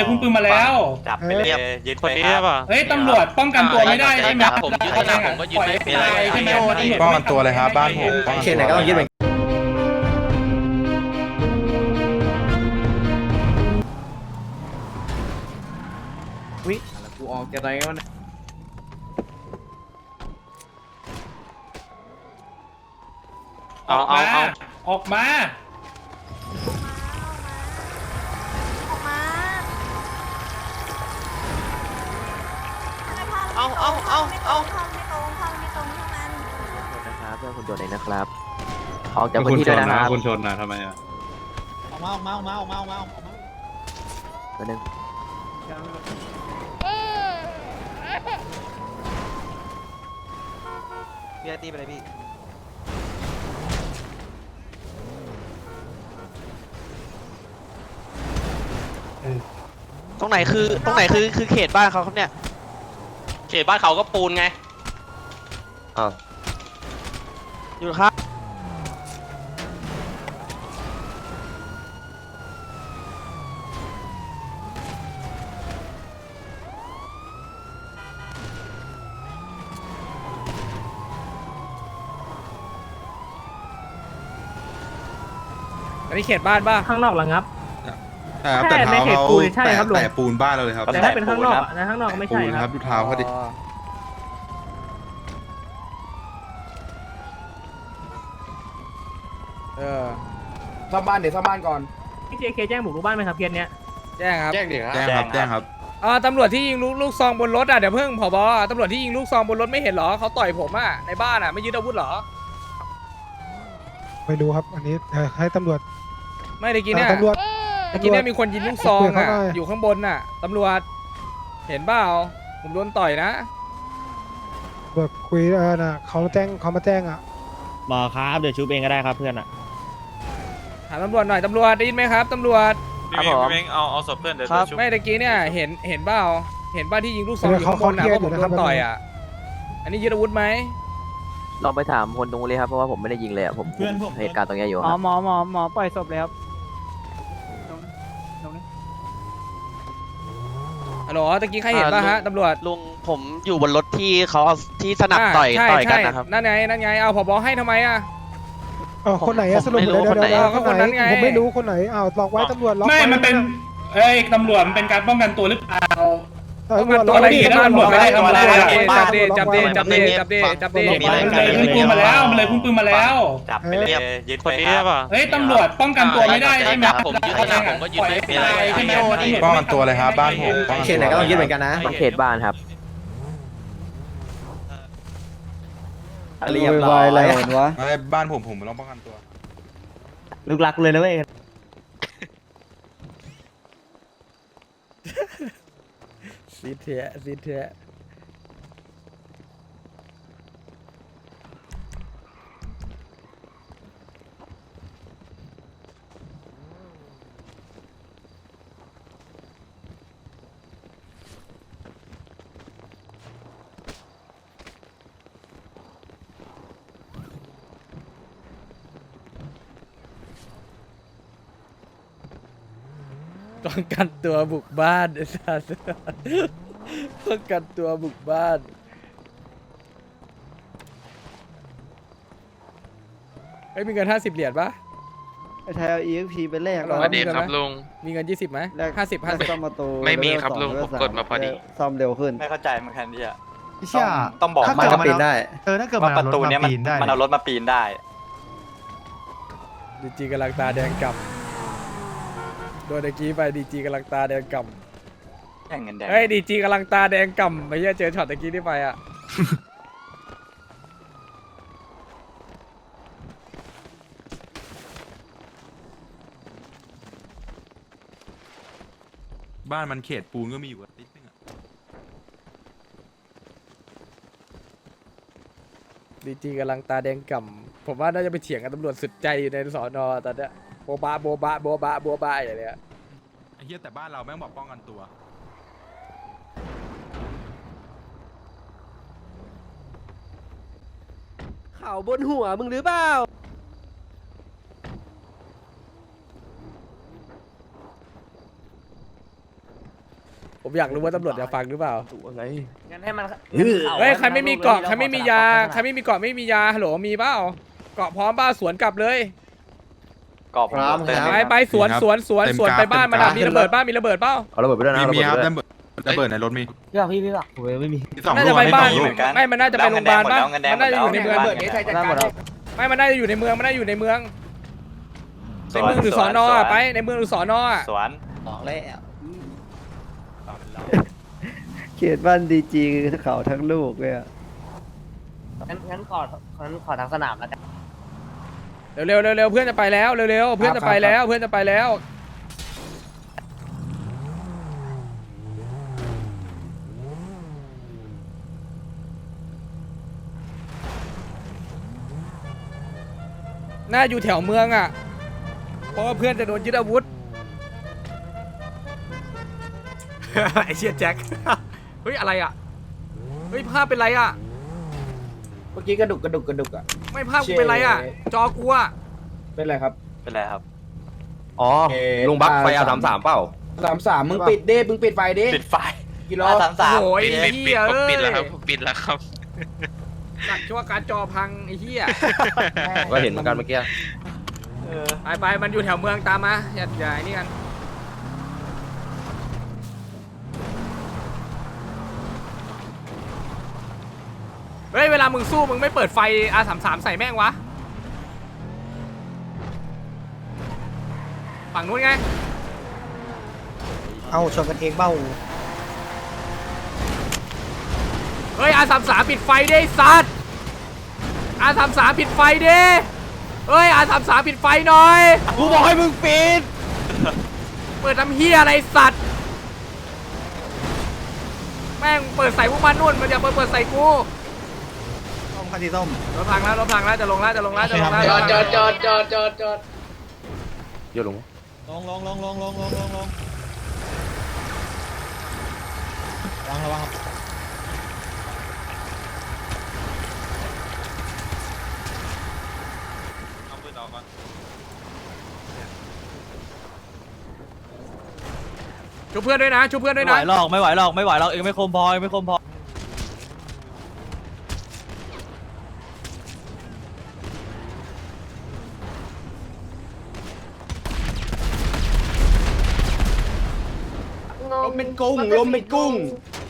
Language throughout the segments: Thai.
เลยพุ่งปืนมาแล้ว จับไปเลยยึดคนนี้ไปใช่รับป่ะเฮ้ยตำรวจป้องกันตัวไม่ได้ใช่ไหมผมยึดธนาผมก็ยึดปล่อยไม่ให้เป็นไรตายใช่ไหมป้องกันตัวเลยครับบ้านผมป้องกันตัวเขตไหนก็ต้องยึดเหมือนกันวิกูออกจะไรก็เนี่ยออกมาออกมา เอาเอาเอาเอาท่อนไม่ตรงท่อนไม่ตรงเท่านั้นนะครับเพื่อนคุณโดนเลยนะครับ ออกจากพื้นที่ด้วยนะครับคุณชนนะทำไมอะออกมาออกมาออกมาออกมาออกมาออกมาตัวหนึงพี่ตีไปเลยพี่ตรงไหนคือตรงไหนคือคือเขตบ้านเขาครับเนี่ย เขตบ้านเขาก็ปูนไงอยู่ครับอันนี้เขตบ้านป่ะข้างนอกเหรอ ครับครับแต่แต่ในเท้าเขตเขาปูนใช่ครับลุง แตะปูนบ้านเราเลยครับแต่ถ้าเป็นข้างนอกอะนะข้างนอกไม่ปูใช่นคครัรับบดูเท้าเขาดิ เออซ่อมบ้านเดี๋ยวซ่อมบ้านก่อน พี่เจเคแจ้งบุกรุกบ้านไหมครับเพียนเนี้ยแจ้งครับแจ้งดิครับแจ้งครับแจ้แจ้งงคครัรับบอ่าตำรวจที่ยิงลูกลูกซองบนรถอะเดี๋ยวเพิ่งผบตำรวจที่ยิงลูกซองบนรถไม่เห็นเหรอเขาต่อยผมอะในบ้านอะไม่ยึดอาวุธเหรอ ไม่รู้ครับ อันนี้เอ่อให้ตำรวจไม่ได้กินเนี่ยตำรวจ เมื่อกี้เนี่ยมีคนยิงลูกซองคุยกับอะเขาหน่อยอยู่ข้างบนน่ะตำรวจ เห็นเปล่าผมโดนต่อยนะตำรวจคุยเออน่ะเขาแจ้งเขามาแจ้งอะหมอครับเดี๋ยวชูเองก็ได้ครับเพื่อนอะหาตำรวจหน่อยตำรวจได้ยินไหมครับตำรวจ ครับผมเอาเอาศพเพื่อนเดี๋ยวครับไม่ตะกี้เนี่ยเห็นเห็นเปล่าเห็นเปล่าที่ยิงลูกซองอเดี๋ยวยู่ข้างบนน่ะเขาว่าผมเครีโดยดอยู่นนะครับต่อยอะ อันนี้ยึดอาวุธไหมลองไปถามคนตรงนู้นเลยครับเพราะว่าผมไม่ได้ยิงเลยอะผมเพื่อนผม เหตุการณ์ตรงเนี้ยอยู่คอ๋อรับหมอหมอหมอปล่อยศพเลยครับตรงนี้ ฮัลโหลตะกี้ใครเห็นป่ะฮะตำรวจลุงผมอยู่บนรถที่เขาเอาที่สนับอ่าต่อยใช่ต่อยกันใช่นะครับ นั่นไงนั่นไงเอาผบให้ทำไมอะเออคนไหนผอะมสรุปไม่รู้เดี๋ยวคนไหนเดี๋ยวก็คนนั้นไงผมไม่รู้คนไหนอ้าวล็อกไว้ตำรวจล็อกไม่ไว้มันเป็นเอ้ยตำรวจมันเป็นการป้องกันตัวหรือเปล่า ตัวอกอะไรไว้อีกถ้าตำรวจไม่ได้ทำอะไรอะจับดิจับดิจับดิจับดิจับดิมันเลยพุ่งปืนมาแล้วมันเลยพุ่งปืนมาแล้วจับไปเลยยึดคนนี้ป่ะเฮ้ยตำรวจป้องกันตัวไม่ได้ใช่ไหมผมยึดธนาผมก็ยึดไม่ให้ใช่ไหมป้องกันตัวเลยครับบ้านผมเขตไหนก็ต้องยึดเหมือนกันนะเขตบ้านครับเรียบร้อยแล้วไม่บ้านผมผมต้องป้องกันตัวลูกรักเลยนะเว้ย ซีเทะซีเทะ ป้องกันตัวบุกบ้านไอ้สัสป้องกันตัวบุกบ้านเฮ้ยมีเงินห้าสิบเหรียญปะไทยเอา EXP ไปแลกฮัลโหลแล้วมีเงินไหมมีเงินยี่สิบไหมห้าสิบห้าสิบซ่อมประตูไม่มีครับลุงผมกดมาพอดี ซ่อมเร็วขึ้น ไม่เข้าใจเหมือนกันที่อะเชี่ยต้องบอกถ้ามันเกิดว่ามันเอาได้ เออถ้าเกิดว่ามันประตูเนี้ยมันปีนได้มันเอารถมาปีนได้ ดีจีกำลังตาแดงกำ โดนตะกี้ไปดีจีกำลังตาแดงกแข่งเงินแดงำเฮ้ยดีจีกำลังตาแดงกำไปเหี้ยเจอช็อตตะกี้ที่ไปอะ บ้านมันเขตปูนก็มีอยู่ติดนึงอะดีจีกำลังตาแดงกำผมว่าน่าจะไปเถียงกับตำรวจสุดใจอยู่ในสอนอตอนเนี้ยโบบะโบบะโบบะโบบะอย่างเนี้ยไอ้เหี้ยแต่บ้านเราแม่งบอกป้องกันตัว เข่าบนหัวมึงหรือเปล่าผมอยากรู้ว่าตำรวจจะฟังหรือเปล่างั้นให้มันเฮ้ยใครไม่มีเกาะใครไม่มียาใครไม่มีเกาะไม่มียาฮัลโหลมีเปล่าเกาะพร้อมเปล่าสวนกลับเลย กรอบผมเต็มไปไปสวนสวนสวนสวนไปบ้านมันอะมีระเบิดบ้านมีระเบิดเปล่าเอาระเบิดไปด้วยนะมีเอาระมีเบิดครับไปด้วยระเบิดระเบิดในรถมีพี่บอกพี่พี่บอกโอ้ยไม่มีมีสองน่าลูจะกไปไม่บ้าสนองลูกไม่มันน่าจะไปโรงพยาบาลป่ะเงินแดงมันน่าจะอยู่ในเมืองเงินแดงได้หมดแล้วไม่มันน่าจะอยู่ในเมืองมันน่าจะอยู่ในเมืองในเมืองหรือสอนออะไปในเมืองหรือสอนออะสวนบอกแล้วเขตบ้านดีจีคือเขาทั้งลูกเลยอะงั้นงั้นของั้นขอทางสนามแล้วกัน เร็วเร็วเร็วเร็วเพื่อนจะไปแล้วเร็วเร็วเพื่อนจะไปแล้วเพื่อนจะไปแล้ว น่าอยู่แถวเมืองอะ เพราะว่าเพื่อนจะโดนยึดอาวุธ ไอเชียแจ็ค เฮ้ย อะไรอะ เฮ้ยภาพเป็นไรอะ เมื่อกี้กระดุกกระดุกกระดุกอะ ไม่ภาพกูเป็นไรอะ จอกูอะเป็นไรครับ เป็นไรครับอ๋อลุงบักไฟเอาสามสามเปล่า สามสามมึงปิดดิมึงปิดไฟดิปิดไฟกิโลสามสาม โอ้ยไอ้เหี้ยเอ้ยปิดแล้วครับปิดแล้วครับตัดชั่วการจอพังไอ้เหี้ยก็เห็นเหมือนกันเมื่อกี้ ไปไปมันอยู่แถวเมืองตามมาอย่าอย่าไอ้นี่กัน เฮ้ย เวลามึงสู้มึงไม่เปิดไฟ R33 ใส่แม่งวะ ฝั่งนู้นไง เอาชนกันเองเบ้าเฮ้ย R33 ปิดไฟดิไอ้สัตว์ R33 ปิดไฟดิเฮ้ย R33 ปิดไฟหน่อย กูบอกให้มึงปิด เปิดทำเฮียอะไรไอ้สัตว์ แม่งเปิดใส่พวกมันนู่นมันอย่าเปิดเปิดใส่กูส้ม คันสีส้มรถพังแล้วรถพังแล้วจะลงแล้วจะลงแล้วจะลงแล้วจอดจอดจอดจอดจอดจอดเดี๋ยวลุงลงลงลงลงลงลงลงลงระวังระวังช่วยเพื่อนด้วยนะช่วยเพื่อนด้วยไม่ไหวนะหรอกไม่ไหวหรอกไม่ไหวหรอกเองไม่คมพอเองไม่คมพอ มเป็นกุ้งลมเป็นกุ้ง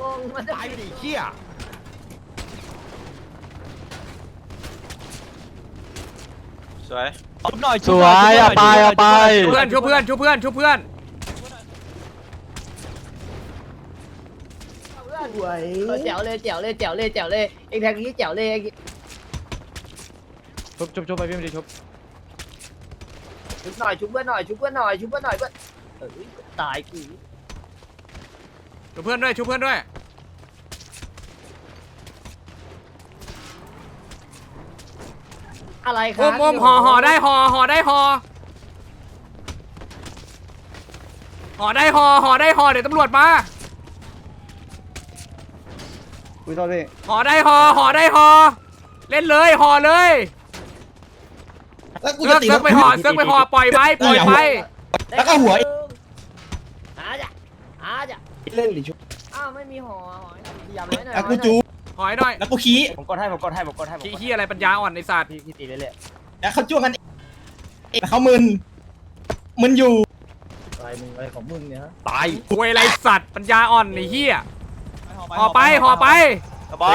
งงมันจะตายดิเขี้ยสวยชุบหน่อยสวยเอาไปเอาไปช่วยเพื่อนช่วยเพื่อนช่วยเพื่อนช่วยเพื่อนสวยแจ๋วเลยแจ๋วเลยแจ๋วเลยแจ๋วเลยเองแทงนี้แจ๋วเลยชุบชุบชุบไปพี่มันจะชุบชุบหน่อยชุบเพื่อนหน่อยชุบเพื่อนหน่อยชุบเพื่อนหน่อยเพื่อนเอ้ยตายกู ช่วยเพื่อนด้วยช่วยเพื่อนด้วย อะไรคอรับมอมห่อห่อได้ห่อห่อได้ห่อห่อได้ห่อห่อได้ห่อเดี๋ยวตำรวจมาอุ้ยโทษพี่ห่อได้ห่อห่อได้ห่อเล่นเลยห่อเลยแล้วกูเสือกจะตีเสือกไปห่อเสือกไปห่อปล่อยไปปล่อยไปแล้วก็หัวอาจ้ะอาจ้ะ เล่นหรือชุบอ้าวไม่มีห่อห่อพยายามไว้หน่อยแล้วกูจูห่อให้หน่อยแล้วกูขี้ผมกดให้ผมกดให้ผมกดให้ผมขี้กดให้ขี้อะไรปัญญาอ่อนในศาสตร์พี่พี่ตีเรื่อยแล้วเขาจ้วงกันเองเขามึนมึนอยู่ตายมึงอะไรของมึงเนี่ยฮะตายควยไรสัตว์ปัญญาอ่อนไอ้เหี้ยห่อไปห่อไป บอย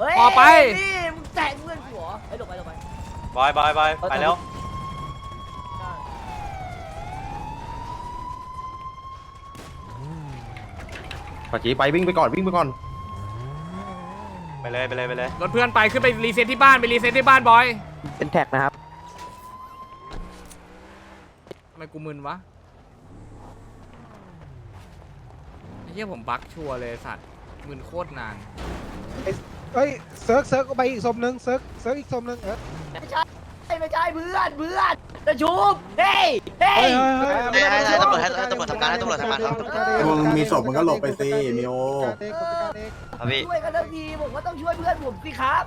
เฮ้ยห่อไป นี่มึงแตะเพื่อนหัวเฮ้ยหลบไปหลบไปบอยบอยบอยไปแล้ว ปัจจีไปวิ่งไปก่อนวิ่งไปก่อน ไปเลยไปเลยไปเลยรถเพื่อนไปขึ้นไปรีเซ็ตที่บ้านไปรีเซ็ตที่บ้านบอยเป็นแท็กนะครับทำไมกูมึนวะไอ้เหี้ยผมบั๊กชัวร์เลยสัตว์มึนโคตรนาน เอ้ยเซิร์กเซิร์กไปอีกศพหนึ่งเซิร์กเซิร์กอีกศพหนึ่งเออไม่ใช่ ไม่ใช่เพื่อนเพื่อนจะชุบเฮ้ยเฮ้เฮ้ยยเฮ้ยเฮ้ยให้ให้ตำรวจให้ตำรวจทำงานให้ตำรวจทำงานครับมึงมีศพมึงก็หลบไปสิมิโอ ครับพี่ช่วยกันทั้งทีผมก็ต้องช่วยเพื่อนผมสิครับ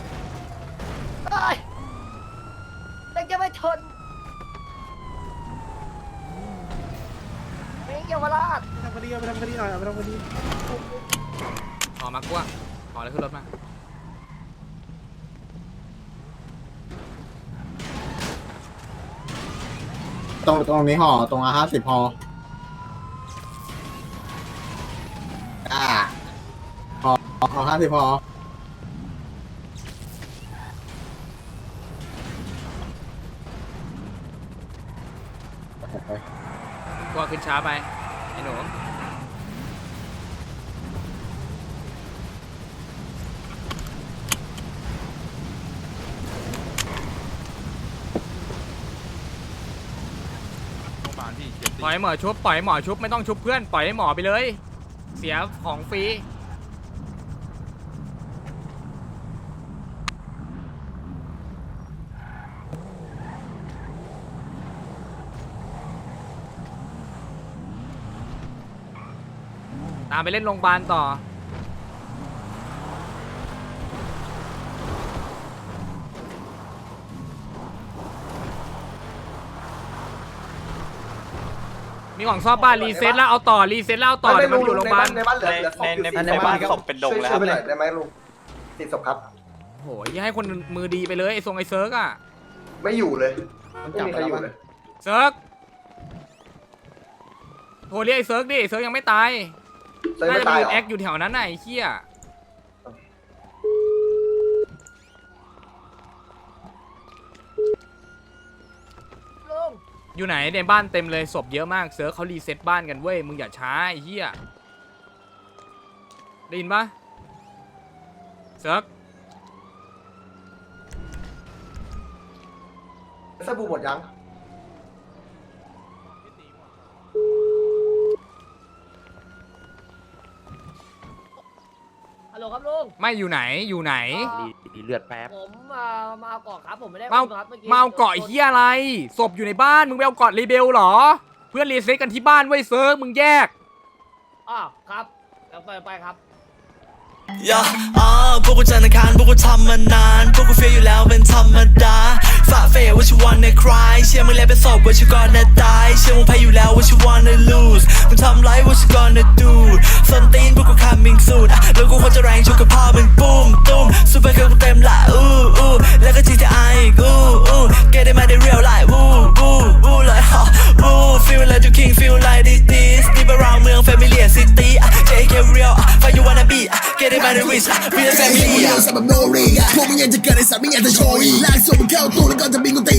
เอ้ยแต่จะไม่ทนแม่งเยาวราชไปทำคดีเอาไปทำคดีหน่อยเอาไปทำคดีขอมากว่าขอแล้วขึ้นรถมา ตรงตรงนี้ห่อตรงอาห้าสิบห่ออ่าห่อห่อห้าสิบห่อกลัวขึ้นช้าไปไอ้หนู โรงพยาบาลพี่เขียน ปล่อยหมอชุบปล่อยให้หมอชุบไม่ต้องชุบเพื่อนปล่อยให้หมอไปเลย เสียของฟรีตามไปเล่นโรงพยาบาลต่อ มีของซ่อมบ้านรีเซ็ตแล้วเอาต่อรีเซ็ตแล้วเอาต่อเดี๋ยวมันอยู่โรงพยาบาลในในในในบ้านศพเป็นดงเลยครับได้ไหมลุงติดศพครับ โหยให้คนมือดีไปเลยไอ้ทรงไอ้เซิร์กอะไม่อยู่เลยไม่มีใครอยู่เลยเซิร์กโทรเรียกไอ้เซิร์กดิไอ้เซิร์กยังไม่ตายน่าจะมีแอคอยู่แถวนั้นน่ะไอ้เหี้ย อยู่ไหนในบ้านเต็มเลยศพเยอะมากเซิร์ฟเขารีเซ็ตบ้านกันเว้ยมึงอย่าช้าไอ้เหี้ยได้ยินปะเซิร์ฟสบู่หมดยัง ฮัลโหลครับลุงไม่อยู่ไหนอยู่ไหนดีเลือดแป๊บผมมามาเอาเกาะครับผมไม่ได้มาครับเมื่อกี้มาเอาเกาะไอ้เหี้ยอะไรศพอยู่ในบ้านมึงไปเอาเกาะรีเบลเหรอ เพื่อนรีเซ็ตกันที่บ้านเว้ยเซิร์กมึงแยก อ้าวครับเดี๋ยวไปไปครับย่าอ่าพวกกูจันทร์อังคารพวกกูทำมานาน พวกกูเฟียอยู่แล้วเป็นธรรมดาฝ่าเฟยว่าชิวันในคลายเชื่อมึงแล้วเป็นศพว่าชิวก่อนนะตาย เชื่อมึงแพ้อยู่แล้วว่าชิวันใน lose มึงทำไรว่าชิ gonna do ส้นตีน พวกกู coming soon อะแล้วกูควรจะแรงชกกับพ่อมึงปุ้มตุ้มซูเปอร์เกิร์ลกูเต็มละอู้อู้แล้วก็ GTI อีกอู้อู้ get it มาได้ real life วู้วู้วู้เลยฮะวู้ feel like you king feel like this this deep around เมือง familiar city อะ JK real อะ find you wanna be อะ get it มาได้ rich อะ real family อะสำหรับโนรีพวกมึงยังจะเกิดในสามไม่อยากจะโชยลากส่งมึงเข้าตู้แล้วก็จะบินกูตี